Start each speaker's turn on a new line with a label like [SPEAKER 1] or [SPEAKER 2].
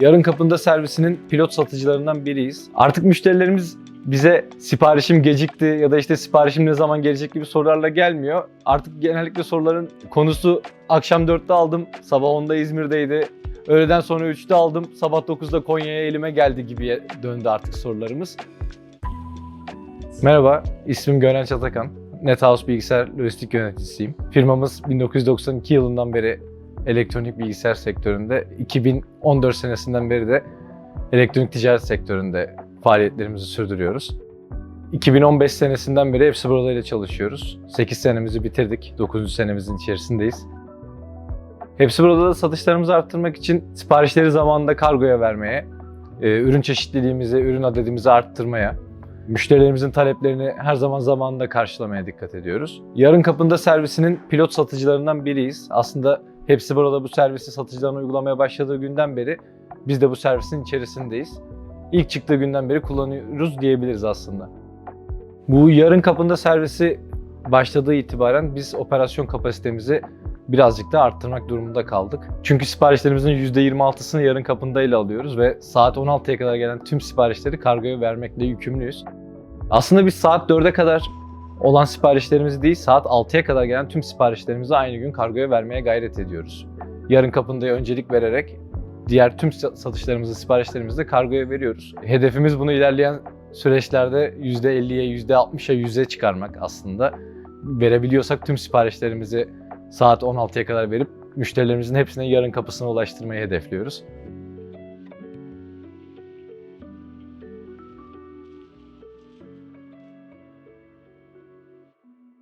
[SPEAKER 1] Yarın kapında servisinin pilot satıcılarından biriyiz. Artık müşterilerimiz bize siparişim gecikti ya da işte siparişim ne zaman gelecek gibi sorularla gelmiyor. Artık genellikle soruların konusu akşam 4'te aldım, sabah 10'da İzmir'deydi. Öğleden sonra 3'te aldım, sabah 9'da Konya'ya elime geldi gibi döndü artık sorularımız. Merhaba, ismim Gören Çatakan. NetHouse bilgisayar lojistik yöneticisiyim. Firmamız 1992 yılından beri elektronik bilgisayar sektöründe, 2014 senesinden beri de elektronik ticaret sektöründe faaliyetlerimizi sürdürüyoruz. 2015 senesinden beri hepsi burada ile çalışıyoruz. 8 senemizi bitirdik. 9. senemizin içerisindeyiz. Hepsi burada da satışlarımızı arttırmak için siparişleri zamanında kargoya vermeye, e, ürün çeşitliliğimizi, ürün adedimizi arttırmaya, müşterilerimizin taleplerini her zaman zamanında karşılamaya dikkat ediyoruz. Yarın kapında servisinin pilot satıcılarından biriyiz. Aslında hepsi burada bu servisi satıcılarına uygulamaya başladığı günden beri biz de bu servisin içerisindeyiz. İlk çıktığı günden beri kullanıyoruz diyebiliriz aslında. Bu yarın kapında servisi başladığı itibaren biz operasyon kapasitemizi birazcık da arttırmak durumunda kaldık. Çünkü siparişlerimizin %26'sını yarın kapındayla alıyoruz ve saat 16'ya kadar gelen tüm siparişleri kargoya vermekle yükümlüyüz. Aslında biz saat 4'e kadar olan siparişlerimizi değil, saat 6'ya kadar gelen tüm siparişlerimizi aynı gün kargoya vermeye gayret ediyoruz. Yarın kapındaya öncelik vererek diğer tüm satışlarımızı, siparişlerimizi de kargoya veriyoruz. Hedefimiz bunu ilerleyen süreçlerde %50'ye, %60'a, %100'e çıkarmak aslında. Verebiliyorsak tüm siparişlerimizi saat 16'ya kadar verip müşterilerimizin hepsine yarın kapısına ulaştırmayı hedefliyoruz.